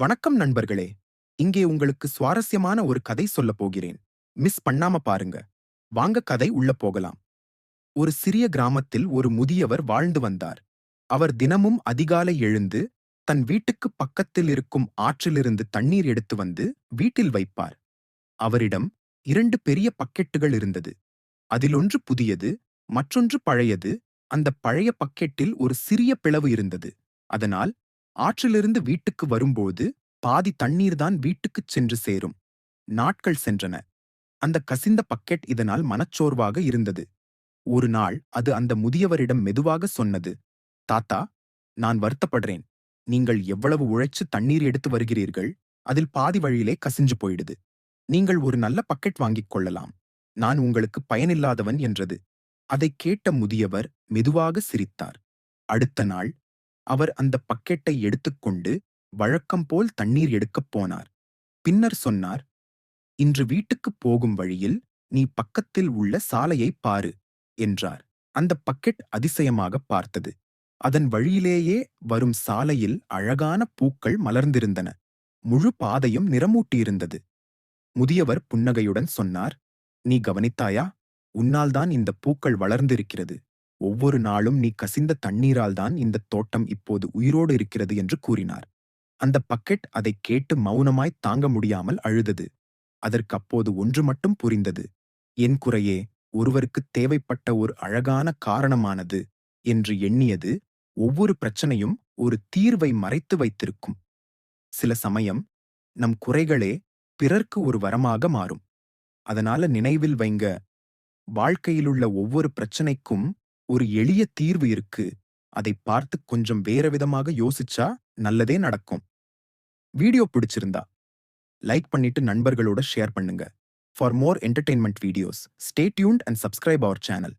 வணக்கம் நண்பர்களே. இங்கே உங்களுக்கு சுவாரஸ்யமான ஒரு கதை சொல்லப் போகிறேன். மிஸ் பண்ணாம பாருங்க. வாங்க கதை உள்ள போகலாம். ஒரு சிறிய கிராமத்தில் ஒரு முதியவர் வாழ்ந்து வந்தார். அவர் தினமும் அதிகாலை எழுந்து தன் வீட்டுக்கு பக்கத்தில் இருக்கும் ஆற்றிலிருந்து தண்ணீர் எடுத்து வந்து வீட்டில் வைப்பார். அவரிடம் இரண்டு பெரிய பக்கெட்டுகள் இருந்தது. அதிலொன்று புதியது மற்றொன்று பழையது. அந்த பழைய பக்கெட்டில் ஒரு சிறிய பிளவு இருந்தது. அதனால் ஆற்றிலிருந்து வீட்டுக்கு வரும்போது பாதி தண்ணீர்தான் வீட்டுக்குச் சென்று சேரும். நாட்கள் சென்றன. அந்த கசிந்த பக்கெட் இதனால் மனச்சோர்வாக இருந்தது. ஒரு நாள் அது அந்த முதியவரிடம் மெதுவாக சொன்னது தாத்தா நான் வருத்தப்படுறேன். நீங்கள் எவ்வளவு உழைச்சு தண்ணீர் எடுத்து வருகிறீர்கள் அதில் பாதி வழியிலே கசிஞ்சு போயிடுது. நீங்கள் ஒரு நல்ல பக்கெட் வாங்கிக் கொள்ளலாம். நான் உங்களுக்கு பயனில்லாதவன் என்றது. அதைக் கேட்ட முதியவர் மெதுவாக சிரித்தார். அடுத்த நாள் அவர் அந்த பக்கெட்டை எடுத்துக்கொண்டு வழக்கம் போல் தண்ணீர் எடுக்கப் போனார். பின்னர் சொன்னார் இன்று வீட்டுக்குப் போகும் வழியில் நீ பக்கத்தில் உள்ள சாலையைப் பாரு என்றார். அந்த பக்கெட் அதிசயமாக பார்த்தது. அதன் வழியிலேயே வரும் சாலையில் அழகான பூக்கள் மலர்ந்திருந்தன. முழு பாதையும் நிறமூட்டியிருந்தது. முதியவர் புன்னகையுடன் சொன்னார் நீ கவனித்தாயா? உன்னால்தான் இந்த பூக்கள் வளர்ந்திருக்கிறது. ஒவ்வொரு நாளும் நீ கசிந்த தண்ணீரால்தான் இந்த தோட்டம் இப்போது உயிரோடு இருக்கிறது என்று கூறினார். அந்த பக்கெட் அதைக் கேட்டு மௌனமாய் தாங்க முடியாமல் அழுதது. அதற்கு அப்போது ஒன்று மட்டும் புரிந்தது. என் குறையே ஒருவருக்குத் தேவைப்பட்ட ஒரு அழகான காரணமானது என்று எண்ணியது ஒவ்வொரு பிரச்சனையும் ஒரு தீர்வை மறைத்து வைத்திருக்கும். சில சமயம் நம் குறைகளே பிறர்க்கு ஒரு வரமாக மாறும். அதனால நினைவில் வைங்க வாழ்க்கையிலுள்ள ஒவ்வொரு பிரச்சனைக்கும் ஒரு எளிய தீர்வு இருக்கு. அதை பார்த்து கொஞ்சம் வேற விதமாக யோசிச்சா நல்லதே நடக்கும். வீடியோ பிடிச்சிருந்தா லைக் பண்ணிட்டு நண்பர்களோட ஷேர் பண்ணுங்க. For more entertainment videos stay tuned and subscribe our channel.